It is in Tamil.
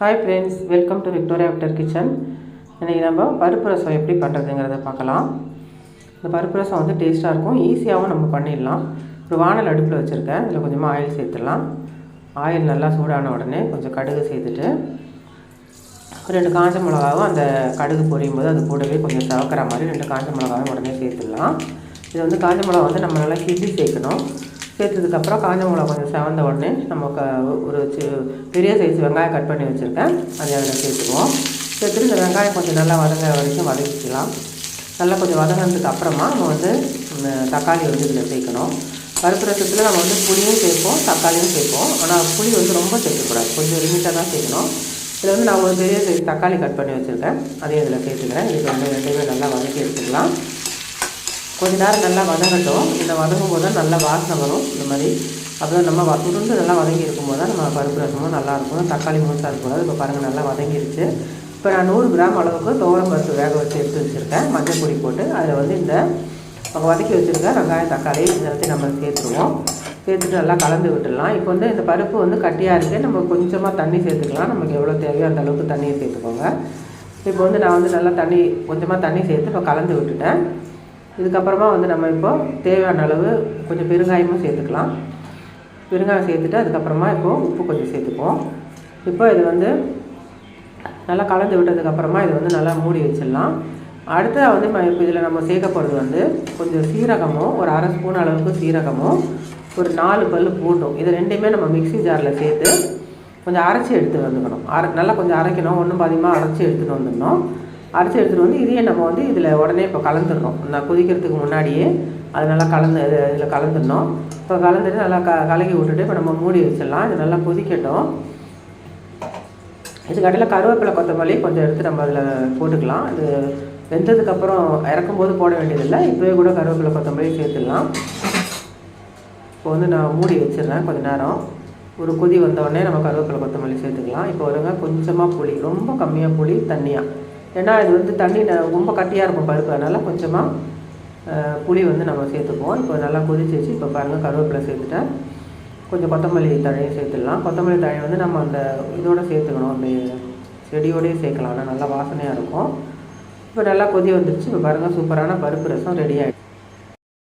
Hi friends welcome to Victoria Victor kitchen இன்றைக்கி நம்ம பருப்பு ரசம் எப்படி பண்ணுறதுங்கிறத பார்க்கலாம். இந்த பருப்பு ரசம் வந்து டேஸ்ட்டாக இருக்கும். ஈஸியாகவும் நம்ம பண்ணிடலாம். ஒரு வானல் அடுப்பில் வச்சுருக்கேன். இதில் கொஞ்சமாக ஆயில் சேர்த்துடலாம். ஆயில் நல்லா சூடான உடனே கொஞ்சம் கடுகு சேர்த்துட்டு ரெண்டு காஞ்ச மிளகாவும் அந்த கடுகு பொரியும் போது அது கூடவே கொஞ்சம் சவக்கிற மாதிரி ரெண்டு காஞ்ச மிளகாவும் உடனே சேர்த்துடலாம். இது வந்து காஞ்ச மிளகா வந்து நம்ம நல்லா கிள்ளி சேர்க்கணும். சேர்த்ததுக்கப்புறம் காஞ்ச மிளகா கொஞ்சம் செவந்த உடனே நம்ம க ஒரு சி பெரிய சைஸ் வெங்காயம் கட் பண்ணி வச்சுருக்கேன். அதை அதில் சேர்த்துக்குவோம். சேர்த்துட்டு இந்த வெங்காயம் கொஞ்சம் நல்லா வதங்க வரைக்கும் வதக்கிக்கலாம். நல்லா கொஞ்சம் வதங்கினதுக்கு அப்புறமா நம்ம வந்து தக்காளி வந்து இதில் சேர்க்கணும். பருப்பு ரசத்தில் நம்ம வந்து புளியும் சேர்ப்போம் தக்காளியும் சேர்ப்போம். ஆனால் புளி வந்து ரொம்ப சேர்க்கக்கூடாது. கொஞ்சம் லிமிட்டாக தான் சேர்க்கணும். இதில் வந்து நான் ஒரு பெரிய சைஸ் தக்காளி கட் பண்ணி வச்சுருக்கேன். அதையும் இதில் சேர்த்துக்கிறேன். இதுக்கு வந்து ரெண்டுமே நல்லா வதக்கி எடுத்துக்கலாம். கொஞ்ச நேரம் நல்லா வதங்கட்டும். இந்த வதங்கும் போது தான் நல்லா வாசனை வரும் இந்த மாதிரி. அப்புறம் நம்ம உருண்டு நல்லா வதங்கி இருக்கும்போது தான் நம்ம பருப்பு ரசமும் நல்லாயிருக்கும் தக்காளி முழுசாக இருக்கும்போது இப்போ பாருங்கள் நல்லா வதங்கிருச்சு. இப்போ நான் நூறு கிராம் அளவுக்கு துவரம் பருப்பு வேக வச்சு எடுத்து வச்சுருக்கேன். மஞ்சள் பொடி போட்டு அதில் வந்து இந்த வதக்கி வச்சுருக்க வெங்காயம் தக்காளி இதெல்லாத்தையும் நம்ம சேர்த்துருவோம். சேர்த்துட்டு நல்லா கலந்து விட்டுடலாம். இப்போ வந்து இந்த பருப்பு வந்து கட்டியாக இருக்குது நம்ம கொஞ்சமாக தண்ணி சேர்த்துக்கலாம். நமக்கு எவ்வளோ தேவையோ அந்த அளவுக்கு தண்ணியை சேர்த்துக்கோங்க. இப்போ வந்து நான் வந்து நல்லா தண்ணி கொஞ்சமாக தண்ணி சேர்த்து இப்போ கலந்து விட்டுட்டேன். இதுக்கப்புறமா வந்து நம்ம இப்போது தேவையான அளவு கொஞ்சம் பெருங்காயமும் சேர்த்துக்கலாம். பெருங்காயம் சேர்த்துட்டு அதுக்கப்புறமா இப்போது உப்பு கொஞ்சம் சேர்த்துக்குவோம். இப்போ இது வந்து நல்லா கலந்து விட்டதுக்கப்புறமா இது வந்து நல்லா மூடி வச்சிடலாம். அடுத்ததாக வந்து இப்போ இதில் நம்ம சேர்க்க போகிறது வந்து கொஞ்சம் சீரகமும் ஒரு அரை ஸ்பூன் அளவுக்கு சீரகமும் ஒரு நாலு பல் பூண்டும் இது ரெண்டையுமே நம்ம மிக்ஸி ஜாரில் சேர்த்து கொஞ்சம் அரைச்சி எடுத்து வந்துக்கணும். அரை நல்லா கொஞ்சம் அரைக்கணும். ஒன்றும் பாதியமாக அரைச்சி எடுத்துகிட்டு வந்துடணும். அரைச்சி எடுத்துகிட்டு வந்து இதையே நம்ம வந்து இதில் உடனே இப்போ கலந்துடணும். நான் கொதிக்கிறதுக்கு முன்னாடியே அது நல்லா கலந்து இதில் கலந்துடணும். இப்போ கலந்துட்டு நல்லா க கலக்கி விட்டுட்டு இப்போ நம்ம மூடி வச்சிடலாம். இது நல்லா கொதிக்கட்டும். இதுக்கடையில் கருவேப்பிலை கொத்தமல்லி கொஞ்சம் எடுத்து நம்ம அதில் போட்டுக்கலாம். இது வெந்ததுக்கப்புறம் இறக்கும்போது போட வேண்டியதில்லை. இப்போவே கூட கருவேப்பிலை கொத்தமல்லி சேர்த்துடலாம். இப்போ வந்து நான் மூடி வச்சிடுறேன் கொஞ்ச நேரம். ஒரு கொதி வந்தோடனே நம்ம கருவேப்பிலை கொத்தமல்லி சேர்த்துக்கலாம். இப்போ வருங்க கொஞ்சமாக புளி ரொம்ப கம்மியாக புளி தண்ணியாக ஏன்னா இது வந்து தண்ணி ரொம்ப கட்டியாக இருக்கும் பருப்பு. அதனால் கொஞ்சமாக புளி வந்து நம்ம சேர்த்துக்குவோம். இப்போ நல்லா கொதிச்சிச்சு இப்போ பாருங்கள் கருவேப்பிலை சேர்த்துட்டேன். கொஞ்சம் கொத்தமல்லி தழையும் சேர்த்துடலாம். கொத்தமல்லி தழை வந்து நம்ம அந்த இதோட சேர்த்துக்கணும். அந்த செடியோடையே சேர்க்கலாம். ஆனால் நல்லா வாசனையாக இருக்கும். இப்போ நல்லா கொதி வந்துருச்சு. இப்போ பாருங்கள் சூப்பரான பருப்பு ரசம் ரெடி ஆகிடுச்சு